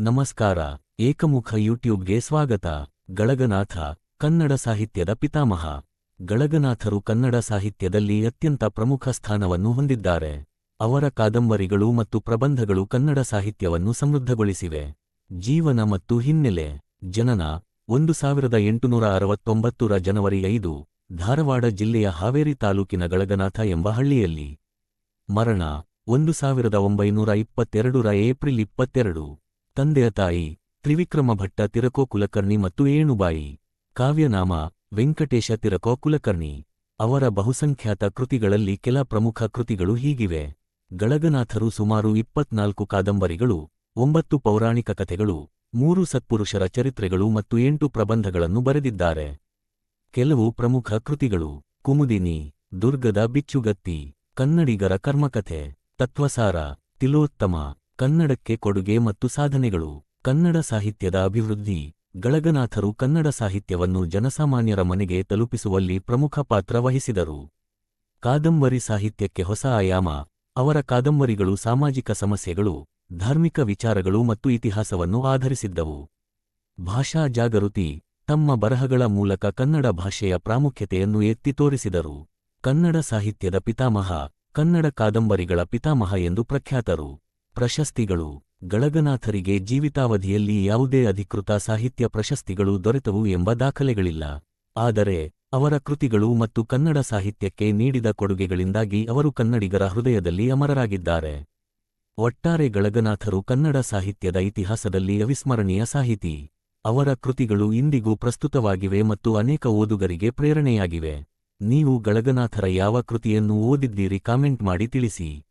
ನಮಸ್ಕಾರ, ಏಕಮುಖ ಯೂಟ್ಯೂಬ್ಗೆ ಸ್ವಾಗತ. ಗಳಗನಾಥ, ಕನ್ನಡ ಸಾಹಿತ್ಯದ ಪಿತಾಮಹ. ಗಳಗನಾಥರು ಕನ್ನಡ ಸಾಹಿತ್ಯದಲ್ಲಿ ಅತ್ಯಂತ ಪ್ರಮುಖ ಸ್ಥಾನವನ್ನು ಹೊಂದಿದ್ದಾರೆ. ಅವರ ಕಾದಂಬರಿಗಳು ಮತ್ತು ಪ್ರಬಂಧಗಳು ಕನ್ನಡ ಸಾಹಿತ್ಯವನ್ನು ಸಮೃದ್ಧಗೊಳಿಸಿವೆ. ಜೀವನ ಮತ್ತು ಹಿನ್ನೆಲೆ. ಜನನ, ಒಂದು ಸಾವಿರದ ಎಂಟುನೂರ ಅರವತ್ತೊಂಬತ್ತರ ಜನವರಿ ಐದು, ಧಾರವಾಡ ಜಿಲ್ಲೆಯ ಹಾವೇರಿ ತಾಲೂಕಿನ ಗಳಗನಾಥ ಎಂಬ ಹಳ್ಳಿಯಲ್ಲಿ. ಮರಣ, ಒಂದು ಸಾವಿರದ ಒಂಬೈನೂರ ಇಪ್ಪತ್ತೆರಡರ ಏಪ್ರಿಲ್ ಇಪ್ಪತ್ತೆರಡು. ತಂದೆಯ ತಾಯಿ ತ್ರಿವಿಕ್ರಮ ಭಟ್ಟ ತಿರಕೋ ಕುಲಕರ್ಣಿ ಮತ್ತು ಏಣುಬಾಯಿ, ಕಾವ್ಯನಾಮ, ವೆಂಕಟೇಶ ತಿರಕೋ ಕುಲಕರ್ಣಿ. ಅವರ ಬಹುಸಂಖ್ಯಾತ ಕೃತಿಗಳಲ್ಲಿ ಕೆಲ ಪ್ರಮುಖ ಕೃತಿಗಳು ಹೀಗಿವೆ. ಗಳಗನಾಥರು ಸುಮಾರು ಇಪ್ಪತ್ನಾಲ್ಕು ಕಾದಂಬರಿಗಳು, ಒಂಬತ್ತು ಪೌರಾಣಿಕ ಕಥೆಗಳು, ಮೂರು ಸತ್ಪುರುಷರ ಚರಿತ್ರೆಗಳು ಮತ್ತು ಎಂಟು ಪ್ರಬಂಧಗಳನ್ನು ಬರೆದಿದ್ದಾರೆ. ಕೆಲವು ಪ್ರಮುಖ ಕೃತಿಗಳು, ಕುಮುದಿನಿ, ದುರ್ಗದ ಬಿಚ್ಚುಗತ್ತಿ, ಕನ್ನಡಿಗರ ಕರ್ಮಕಥೆ, ತತ್ವಸಾರ, ತಿಲೋತ್ತಮ ಕನ್ನಡಕ್ಕೆ ಕೊಡುಗೆ ಮತ್ತು ಸಾಧನೆಗಳು. ಕನ್ನಡ ಸಾಹಿತ್ಯದ ಅಭಿವೃದ್ಧಿ. ಗಳಗನಾಥರು ಕನ್ನಡ ಸಾಹಿತ್ಯವನ್ನು ಜನಸಾಮಾನ್ಯರ ಮನೆಗೆ ತಲುಪಿಸುವಲ್ಲಿ ಪ್ರಮುಖ ಪಾತ್ರ ವಹಿಸಿದರು. ಕಾದಂಬರಿ ಸಾಹಿತ್ಯಕ್ಕೆ ಹೊಸ ಆಯಾಮ. ಅವರ ಕಾದಂಬರಿಗಳು ಸಾಮಾಜಿಕ ಸಮಸ್ಯೆಗಳು, ಧಾರ್ಮಿಕ ವಿಚಾರಗಳು ಮತ್ತು ಇತಿಹಾಸವನ್ನು ಆಧರಿಸಿದ್ದವು. ಭಾಷಾ ಜಾಗೃತಿ. ತಮ್ಮ ಬರಹಗಳ ಮೂಲಕ ಕನ್ನಡ ಭಾಷೆಯ ಪ್ರಾಮುಖ್ಯತೆಯನ್ನು ಎತ್ತಿ ತೋರಿಸಿದರು. ಕನ್ನಡ ಸಾಹಿತ್ಯದ ಪಿತಾಮಹ. ಕನ್ನಡ ಕಾದಂಬರಿಗಳ ಪಿತಾಮಹ ಎಂದು ಪ್ರಖ್ಯಾತರು. ಪ್ರಶಸ್ತಿಗಳು. ಗಳಗನಾಥರಿಗೆ ಜೀವಿತಾವಧಿಯಲ್ಲಿ ಯಾವುದೇ ಅಧಿಕೃತ ಸಾಹಿತ್ಯ ಪ್ರಶಸ್ತಿಗಳು ದೊರೆತವು ಎಂಬ ದಾಖಲೆಗಳಿಲ್ಲ. ಆದರೆ, ಅವರ ಕೃತಿಗಳು ಮತ್ತು ಕನ್ನಡ ಸಾಹಿತ್ಯಕ್ಕೆ ನೀಡಿದ ಕೊಡುಗೆಗಳಿಂದಾಗಿ ಅವರು ಕನ್ನಡಿಗರ ಹೃದಯದಲ್ಲಿ ಅಮರರಾಗಿದ್ದಾರೆ. ಒಟ್ಟಾರೆ ಗಳಗನಾಥರು ಕನ್ನಡ ಸಾಹಿತ್ಯದ ಇತಿಹಾಸದಲ್ಲಿ ಅವಿಸ್ಮರಣೀಯ ಸಾಹಿತಿ. ಅವರ ಕೃತಿಗಳು ಇಂದಿಗೂ ಪ್ರಸ್ತುತವಾಗಿವೆ ಮತ್ತು ಅನೇಕ ಓದುಗರಿಗೆ ಪ್ರೇರಣೆಯಾಗಿವೆ. ನೀವು ಗಳಗನಾಥರ ಯಾವ ಕೃತಿಯನ್ನು ಓದಿದ್ದೀರಿ ಕಾಮೆಂಟ್ ಮಾಡಿ ತಿಳಿಸಿ.